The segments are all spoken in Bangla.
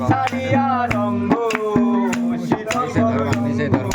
ছাড়িয়া রঙ্গ শীতল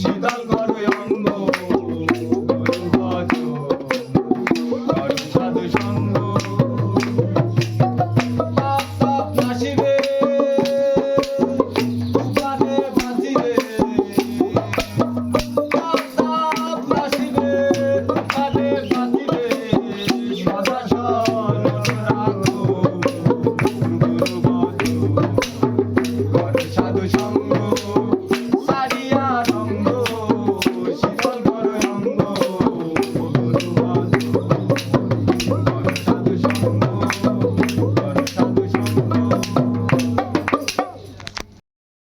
শীতল করো